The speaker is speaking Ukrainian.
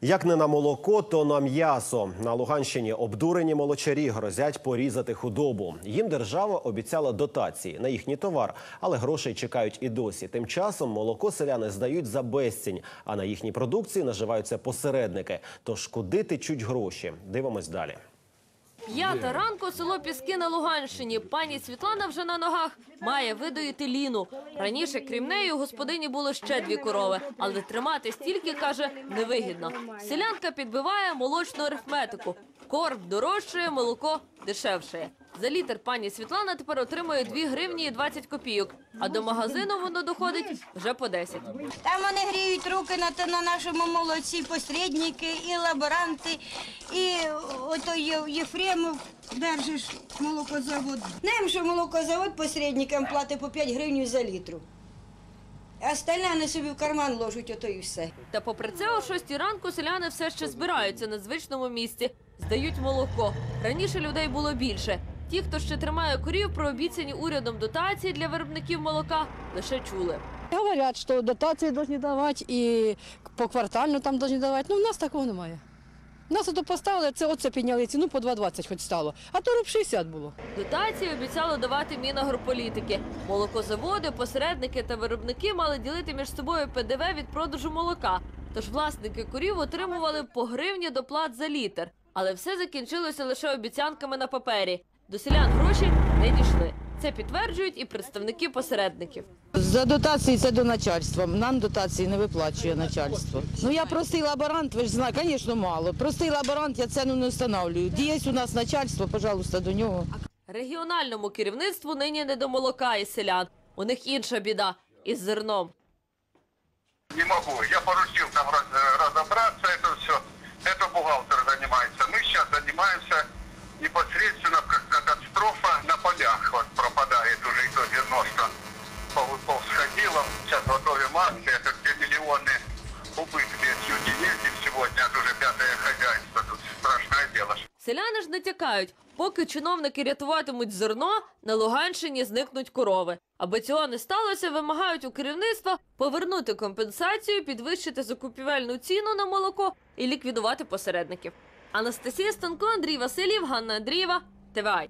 Як не на молоко, то на м'ясо. На Луганщині обдурені молочарі грозять порізати худобу. Їм держава обіцяла дотації на їхній товар, але грошей чекають і досі. Тим часом молоко селяни здають за безцінь, а на їхній продукції наживаються посередники. Тож куди течуть гроші? Дивимось далі. П'ята ранку село Піски на Луганщині. Пані Світлана вже на ногах має видоїти ліну. Раніше, крім неї, у господині було ще дві корови, але тримати стільки каже невигідно. Селянка підбиває молочну арифметику. Корм дорожчає, молоко дешевшає. За літр пані Світлана тепер отримує 2 гривні і 20 копійок, а до магазину воно доходить вже по 10. Там вони гріють руки на, на нашому молодці, посередники і лаборанти, і ото Єфремов держиш молокозавод. Знаємо, що молокозавод посередникам платить по 5 гривень за літру. Остальне вони собі в карман ложать, ото і все. Та попри це, о 6 ранку селяни все ще збираються на звичному місці, здають молоко. Раніше людей було більше. Ті, хто ще тримає корів, про обіцяні урядом дотації для виробників молока лише чули. Говорят, что дотации должны давать і поквартально там должны давати. Ну, в нас такого немає. Нас ото поставили, це оце підняли ціну по 2,20 хоч стало, а то руб 60 було. Дотації обіцяло давати Мінагрополітики. Молокозаводи, посередники та виробники мали ділити між собою ПДВ від продажу молока. Тож власники корів отримували по гривні доплат за літр. Але все закінчилося лише обіцянками на папері. До селян гроші не дійшли. Це підтверджують і представники посередників. За дотації це до начальства. Нам дотації не виплачує начальство. Ну я простий лаборант, ви ж знаєте, звісно, мало. Простий лаборант, я ціну не встановлюю. Є у нас начальство, пожалуйста, до нього. Регіональному керівництву нині не до молока і селян. У них інша біда із зерном. Не могу. Я поручил там раз- э, разобраться, это все. Это бухгалтер занимается. Мы сейчас занимаемся непосредственно как катастрофа на полях. Вот пропадает уже и то зерно, что пол- повсходило. Сейчас готовим акции. Это где миллионы убытки. Люди ездим сегодня. Это уже пятое хозяйство. Тут страшное дело. Селяни ж натякають, поки чиновники рятуватимуть зерно, на Луганщині зникнуть корови. Аби цього не сталося, вимагають у керівництва повернути компенсацію, підвищити закупівельну ціну на молоко і ліквідувати посередників. Анастасія Станко, Андрій Васильєв, Ганна Андрієва, ТВАЙ.